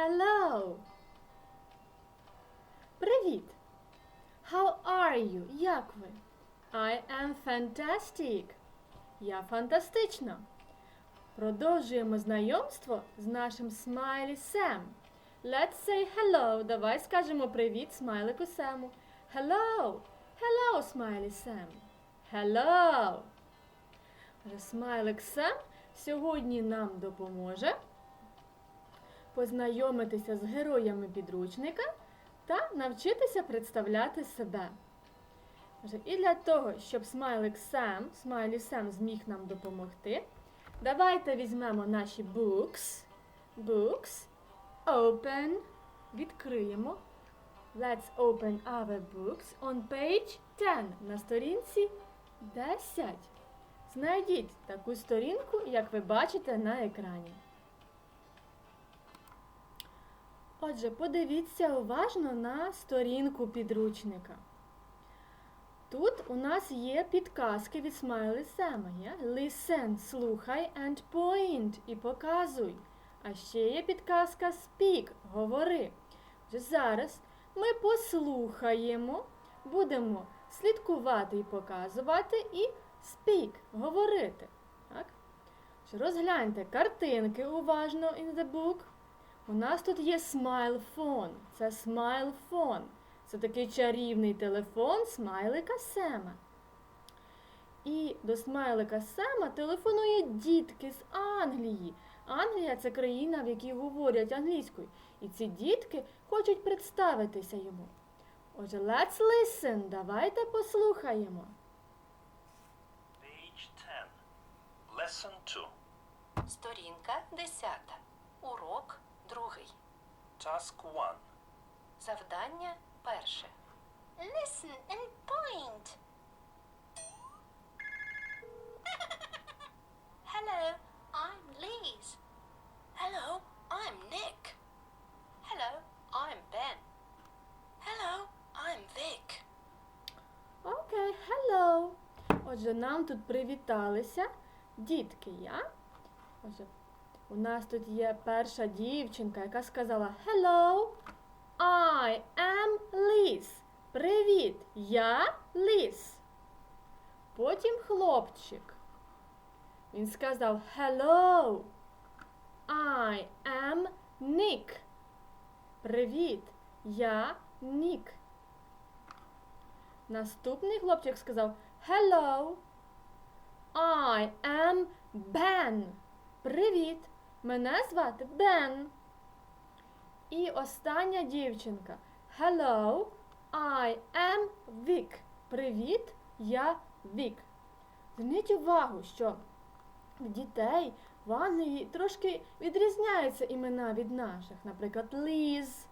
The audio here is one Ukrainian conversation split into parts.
Hello. Привіт. How are you? Як ви? I am fantastic. Я фантастична. Продовжуємо знайомство з нашим смайлі Сем. Let's say hello. Давай скажемо привіт смайлику Сему. Hello. Hello, смайлі Сем. Hello. Смайлик Сем сьогодні нам допоможе познайомитися з героями підручника та навчитися представляти себе. І для того, щоб смайлик Сем, смайлі Сем зміг нам допомогти, давайте візьмемо наші books, books, open, відкриємо. Let's open our books on page 10 на сторінці 10. Знайдіть таку сторінку, як ви бачите на екрані. Отже, подивіться уважно на сторінку підручника. Тут у нас є підказки від Смайлі Сема. Є? Listen, слухай and point і показуй. А ще є підказка Speak, говори. Отже, зараз ми послухаємо, будемо слідкувати і показувати, і speak, говорити. Так? Розгляньте картинки уважно in the book. У нас тут є смайл фон. Це смайл фон. Це такий чарівний телефон смайлика Сема. І до смайлика Сема телефонує дітки з Англії. Англія це країна, в якій говорять англійською. І ці дітки хочуть представитися йому. Отже, let's listen. Давайте послухаємо. Page 10. Lesson 2. Сторінка 10. Урок 2. Task 1. Завдання перше. Listen and point. Hello, I'm Liz. Hello, I'm Nick. Hello, I'm Ben. Hello, I'm Vic. Окей, hello. Отже, нам тут привіталися дітки, я. Отже, у нас тут є перша дівчинка, яка сказала Hello, I am Liz. Привіт, я Ліс. Потім хлопчик. Він сказав Hello, I am Nick. Привіт, я Нік. Наступний хлопчик сказав Hello, I am Ben. Привіт, мене звати Бен. І остання дівчинка. Hello, I am Vic. Привіт, я Вік. Зверніть увагу, що в дітей в Англії трошки відрізняються імена від наших. Наприклад, Ліз,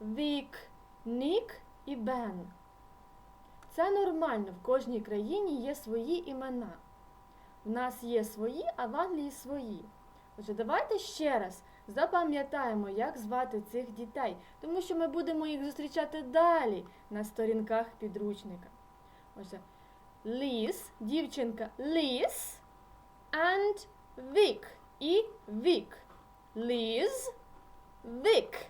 Вік, Нік і Бен. Це нормально, в кожній країні є свої імена. У нас є свої, а в Англії свої. Отже, давайте ще раз запам'ятаємо, як звати цих дітей, тому що ми будемо їх зустрічати далі на сторінках підручника. Отже, Ліс, дівчинка Ліс and Вік і Вік. Ліз, Вік.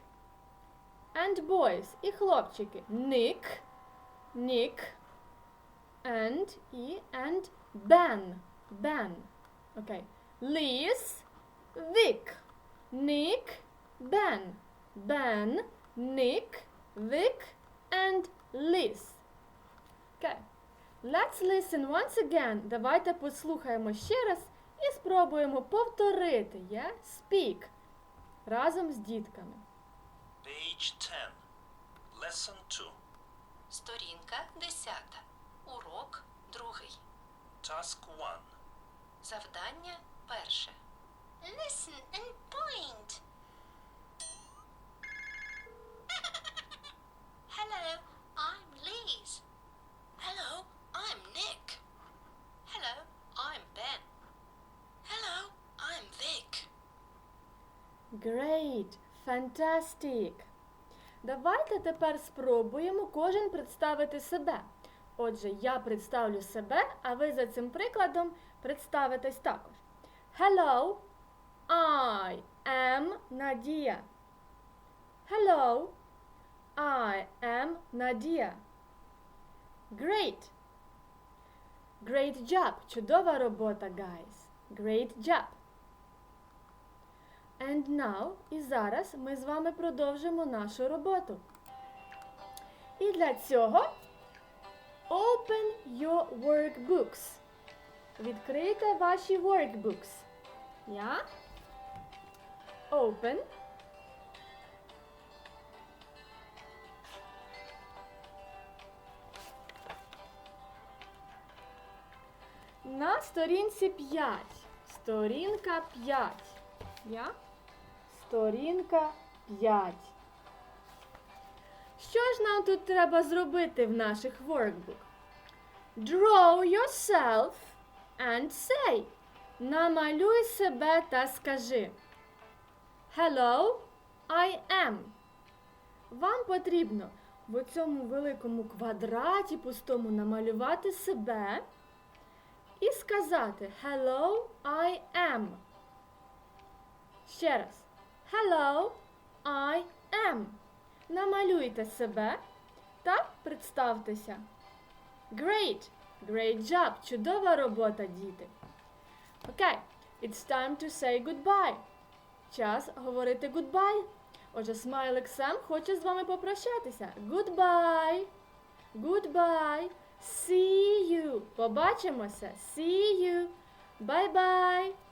And boys і хлопчики Нік, Нік and і and Ben. Ben. Окей. Ліз, Вік. Нік, Бен. Бен, Нік, Вік and Liz. Окей. Let's listen once again. Давайте послухаємо ще раз і спробуємо повторити. Yeah? Speak. Разом з дітками. Page 10. Lesson 2. Сторінка 10. Урок 2. Task 1. Завдання перше. Listen and point. Hello, I'm Liz. Hello, I'm Nick. Hello, I'm Ben. Hello, I'm Vic. Great! Fantastic! Давайте тепер спробуємо кожен представити себе. Отже, я представлю себе, а ви за цим прикладом представитесь також. Hello, I am Nadia. Hello, I am Nadia. Great. Great job. Чудова робота, guys. Great job. And now, і зараз ми з вами продовжимо нашу роботу. І для цього open your workbooks. Відкрийте ваші workbooks. Yeah? Open. На сторінці 5. Сторінка 5. Я? Сторінка 5. Що ж нам тут треба зробити в наших workbook? Draw yourself and say. Намалюй себе та скажи. Hello, I am. Вам потрібно в цьому великому квадраті пустому намалювати себе і сказати Hello, I am. Ще раз. Hello, I am. Намалюйте себе та представтеся. Great! Great job! Чудова робота, діти. Окей, it's time to say goodbye. Час говорити goodbye. Отже, смайлик Сем хоче з вами попрощатися. Goodbye! Goodbye! See you! Побачимося! See you! Bye-bye!